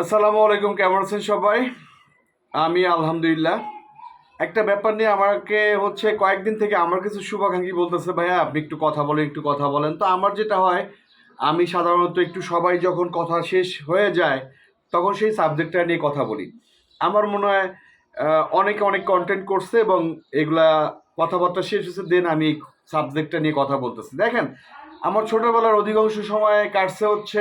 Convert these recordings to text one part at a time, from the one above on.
আসসালামু আলাইকুম, কেমন আছেন সবাই? আমি আলহামদুলিল্লাহ। একটা ব্যাপার নিয়ে আমাকে হচ্ছে কয়েকদিন থেকে আমার কিছু শুভাকাঙ্ক্ষী বলতেছে, ভাইয়া, আপনি একটু কথা বলেন, একটু কথা বলেন। তো আমার যেটা হয়, আমি সাধারণত একটু সবাই যখন কথা শেষ হয়ে যায়, তখন সেই সাবজেক্টটা নিয়ে কথা বলি। আমার মনে হয় অনেকে অনেক কন্টেন্ট করছে এবং এগুলা কথাবার্তা শেষ হয়েছে দেন আমি সাবজেক্টটা নিয়ে কথা বলতেছি। দেখেন, আমার ছোটোবেলার অধিকাংশ সময় কাটছে হচ্ছে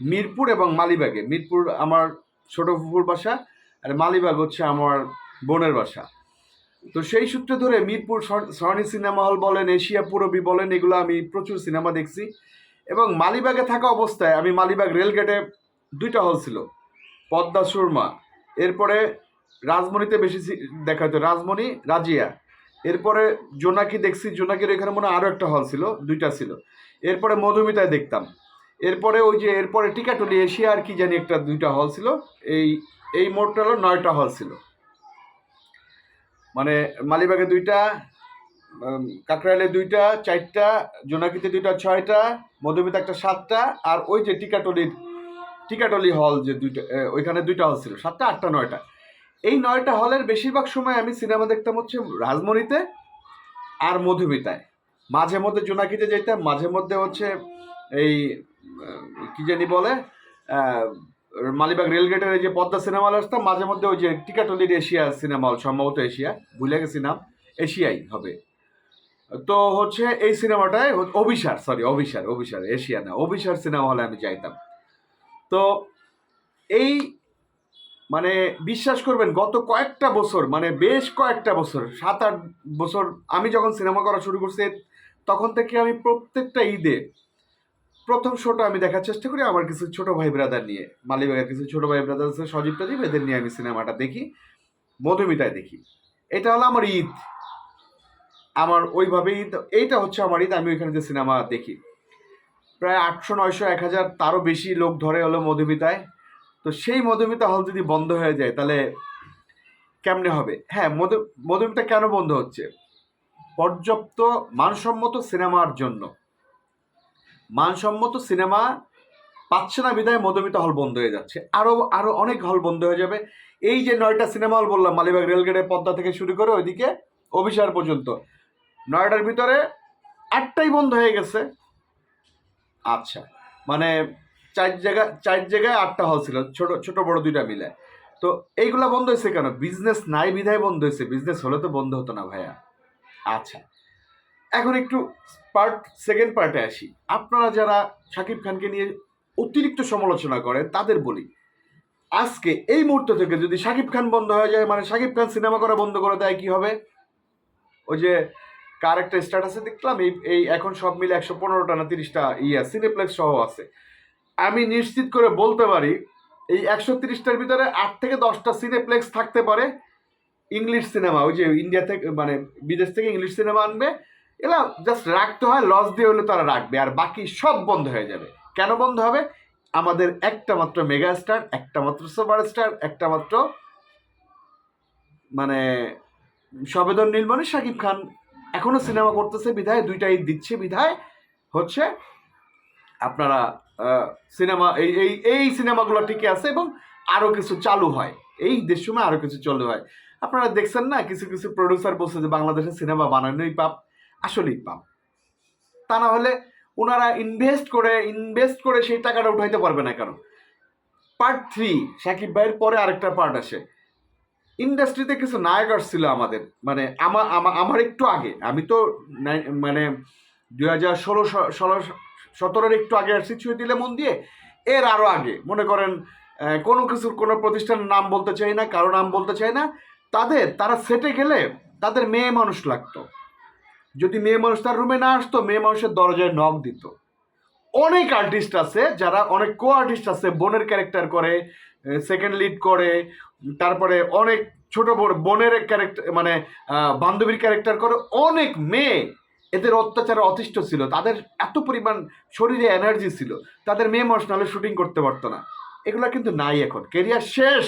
মিরপুর এবং মালিবাগে। মিরপুর আমার ছোট ফুপুর বাসা, আর মালিবাগ হচ্ছে আমার বোনের বাসা। তো সেই সূত্রে ধরে মিরপুর সর- সরণি সিনেমা হল বলেন, এশিয়া পুরবি বলেন, এগুলো আমি প্রচুর সিনেমা দেখছি। এবং মালিবাগে থাকা অবস্থায় আমি মালিবাগ রেলগেটে দুইটা হল ছিল, পদ্মা সুরমা। এরপরে রাজমণিতে বেশি দেখা হতো, রাজমণি, রাজিয়া। এরপরে জোনাকি দেখছি, জোনাকির এখানে মনে হয় আরও একটা হল ছিল, দুইটা ছিল। এরপরে মধুমিতায় দেখতাম। এরপরে ওই যে, এরপরে টিকাটলি এশিয়া আর কি জানি একটা দুইটা হল ছিল। এই এই মোটটা হলো নয়টা হল ছিল। মানে মালিবাগে দুইটা কাকরাইলে দুইটা, চারটা, জোনাকিতে দুইটা, ছয়টা, মধুমিতা একটা সাতটা, আর ওই যে টিকাটলির টিকাটলি হল যে দুইটা ওইখানে দুইটা হল ছিল, সাতটা, আটটা, নয়টা। এই নয়টা হলের বেশিরভাগ সময় আমি সিনেমা দেখতাম হচ্ছে রাজমণিতে আর মধুমিতায়। মাঝে মধ্যে জোনাকিতে যেতাম, মাঝে মধ্যে হচ্ছে এই কি জানি বলে মালিবাগ রেলগেটের এই যে পদ্মা সিনেমা হল আসতাম মাঝে মধ্যে ওই যে টিকাটলির এশিয়া সিনেমা হল, সম্ভবত এশিয়া, ভুলে গেছি নাম, এশিয়াই হবে। তো হচ্ছে এই সিনেমাটায় অভিসার সরি অভিসার অভিসার, এশিয়া না, অভিসার সিনেমা হলে আমি যাইতাম। তো এই মানে বিশ্বাস করবেন, গত কয়েকটা বছর মানে বেশ কয়েকটা বছর, সাত আট বছর, আমি যখন সিনেমা করা শুরু করছি, তখন থেকে আমি প্রত্যেকটা ঈদে প্রথম শোটা আমি দেখার চেষ্টা করি, আমার কিছু ছোট ভাই ব্রাদার নিয়ে। মালিবাগের কিছু ছোট ভাই ব্রাদার আছে, সজীব টজীব এদের নিয়ে আমি সিনেমাটা দেখি, মধুমিতায় দেখি। এটা হলো আমার ঈদ। আমার ওইভাবে ঈদ, এইটা হচ্ছে আমার ঈদ, আমি ওইখানে যে সিনেমা দেখি। প্রায় আটশো, নয়শো, এক হাজার তারও বেশি লোক ধরে হলো মধুমিতায়। তো সেই মধুমিতা হল যদি বন্ধ হয়ে যায়, তাহলে কেমনে হবে? হ্যাঁ মধু, মধুমিতা কেন বন্ধ হচ্ছে? পর্যাপ্ত মানসম্মত সিনেমার জন্য। মানসম্মত সিনেমা পাচ্ছে না বিধায় মধুমিতা হল বন্ধ হয়ে যাচ্ছে। আরও আরও অনেক হল বন্ধ হয়ে যাবে। এই যে নয়টা সিনেমা হল বললাম, মালিবাগ রেলগেটের পদ্মা থেকে শুরু করে ওইদিকে অভিসার পর্যন্ত। নয়টার ভিতরে আটটাই বন্ধ হয়ে গেছে। আচ্ছা মানে চার জায়গা, চার জায়গায় আটটা হল ছিল, ছোট ছোট বড় দুইটা মিলে। তো এইগুলা বন্ধ হয়েছে কেন? বিজনেস নাই বিধায় বন্ধ হয়েছে। বিজনেস হলে তো বন্ধ হতো না ভাইয়া। আচ্ছা এখন একটু পার্ট সেকেন্ড পার্টে আসি। আপনারা যারা শাকিব খানকে নিয়ে অতিরিক্ত সমালোচনা করেন, তাদের বলি, আজকে এই মুহূর্ত থেকে যদি শাকিব খান বন্ধ হয়ে যায় মানে শাকিব খান সিনেমা করা বন্ধ করে দেয়, কি হবে? ওই যে, কার একটা স্ট্যাটাসে দেখলাম, এই এই এখন সব মিলে একশো পনেরোটা না তিরিশটা ইয়া সিনেপ্লেক্স সহ আছে। আমি নিশ্চিত করে বলতে পারি, এই একশো তিরিশটার ভিতরে আট থেকে দশটা সিনেপ্লেক্স থাকতে পারে ইংলিশ সিনেমা ওই যে ইন্ডিয়া থেকে মানে বিদেশ থেকে ইংলিশ সিনেমা আনবে এলা জাস্ট রাখতে হয় লস দিয়ে হলে তারা রাখবে, আর বাকি সব বন্ধ হয়ে যাবে। কেন বন্ধ হবে? আমাদের একটা মাত্র মেগা স্টার একটা মাত্র সুপার স্টার একটা মাত্র মানে সবেদন নীলমণি, শাকিব খান এখনও সিনেমা করতেছে, বিধায় দুইটাই দিচ্ছে, বিধায় হচ্ছে আপনারা সিনেমা এই এই এই সিনেমাগুলো টিকে আছে এবং আরও কিছু চালু হয়। এই দেশ সময় আরও কিছু চালু হয়। আপনারা দেখছেন না, কিছু কিছু প্রডিউসার বলছে যে বাংলাদেশের সিনেমা বানানোই পাপ। আসলেই পাপ। তা না হলে ওনারা ইনভেস্ট করে ইনভেস্ট করে সেই টাকাটা উঠাইতে পারবে না কেন? পার্ট থ্রি সাকিব ভাইয়ের পরে আরেকটা পার্ট আসে। ইন্ডাস্ট্রিতে কিছু নায়ক আসছিল আমাদের মানে আমার আমার একটু আগে। আমি তো মানে দুই হাজার ষোলো ষোলো, সতেরোর একটু আগে আসছি ছুঁয়ে দিলে মন দিয়ে, এর আরও আগে। মনে করেন কোনো কিছুর, কোনো প্রতিষ্ঠানের নাম বলতে চাই না, কারও নাম বলতে চাই না। তাদের, তারা সেটে গেলে তাদের মেয়ে মানুষ লাগতো। যদি মেয়ে মানুষ তার রুমে না আসতো, মেয়ে মানুষের দরজায় নখ দিত। অনেক আর্টিস্ট আছে যারা, অনেক কো আর্টিস্ট আছে, বোনের ক্যারেক্টার করে সেকেন্ড লিড করে, তারপরে অনেক ছোট বড় বোনের ক্যারেক্টার মানে বান্ধবীর ক্যারেক্টার করে, অনেক মেয়ে এদের অত্যাচারে অতিষ্ঠ ছিল। তাদের এত পরিমাণ শরীরে এনার্জি ছিল। তাদের মেয়ে মানুষ নাহলে শুটিং করতে পারতো না। এগুলো কিন্তু নাই এখন। কেরিয়ার শেষ।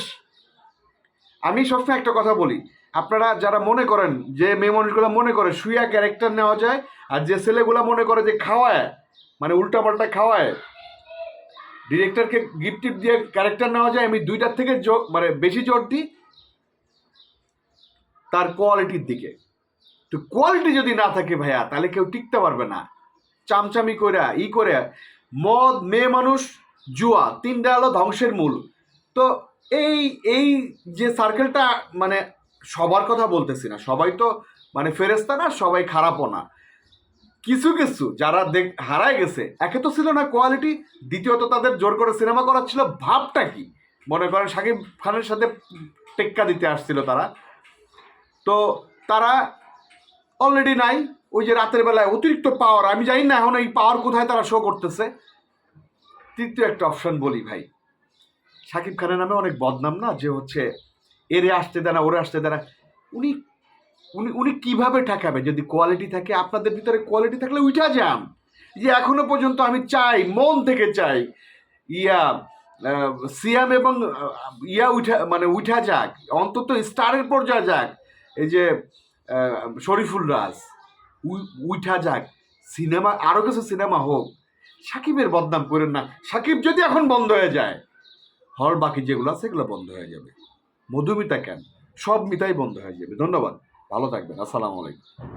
আমি সবসময় একটা কথা বলি আপনারা যারা মনে করেন, যে মেয়ে মানুষগুলো মনে করে শুয়া ক্যারেক্টার নেওয়া যায়, আর যে ছেলেগুলো মনে করে যে খাওয়ায় মানে উল্টাপাল্টা খাওয়ায় ডিরেক্টরকে গিফট টিপ দিয়ে ক্যারেক্টার নেওয়া যায়, আমি দুইটার থেকে মানে বেশি জোর দিই তার কোয়ালিটির দিকে। তো কোয়ালিটি যদি না থাকে ভাইয়া, তাহলে কেউ টিকতে পারবে না। চামচামি করে ই করে মদ, মেয়ে মানুষ, জুয়া, তিনটা হলো ধ্বংসের মূল। তো এই এই যে সার্কেলটা মানে সবার কথা বলতেছি না। সবাই তো মানে ফেরেস্তা না, সবাই খারাপও না। কিছু কিছু যারা দেখ, হারায় গেছে, একে তো ছিল না কোয়ালিটি দ্বিতীয়ত তাদের জোর করে সিনেমা করার ছিল ভাবটা কি? মনে করেন শাকিব খানের সাথে টেক্কা দিতে আসছিল তারা। তো তারা অলরেডি নাই, ওই যে রাতের বেলায় অতিরিক্ত পাওয়ার আমি জানি না এখন এই পাওয়ার কোথায় তারা শো করতেছে। তৃতীয় একটা অপশন বলি ভাই শাকিব খানের নামে অনেক বদনাম না, যে হচ্ছে এরে আসতে দেয় না, ওরে আসতে দেয় না। উনি উনি উনি কীভাবে ঠেকাবে? যদি কোয়ালিটি থাকে, আপনাদের ভিতরে কোয়ালিটি থাকলে উঠা যান। যে এখনও পর্যন্ত আমি চাই, মন থেকে চাই। ইয়া সিয়াম এবং ইয়া উঠা মানে উঠা যাক। অন্তত স্টারের পর্যায়ে যাক। এই যে শরীফুল রাজ উঠা যাক। সিনেমা আরও কিছু সিনেমা হোক। সাকিবের বদনাম করেন না। সাকিব যদি এখন বন্ধ হয়ে যায়, হল বাকি যেগুলো আছে সেগুলো বন্ধ হয়ে যাবে। মধুমিতা ক্যাম্প সব মিতাই বন্ধ হয়ে যাবে। ধন্যবাদ। ভালো থাকবেন। আসসালামু আলাইকুম।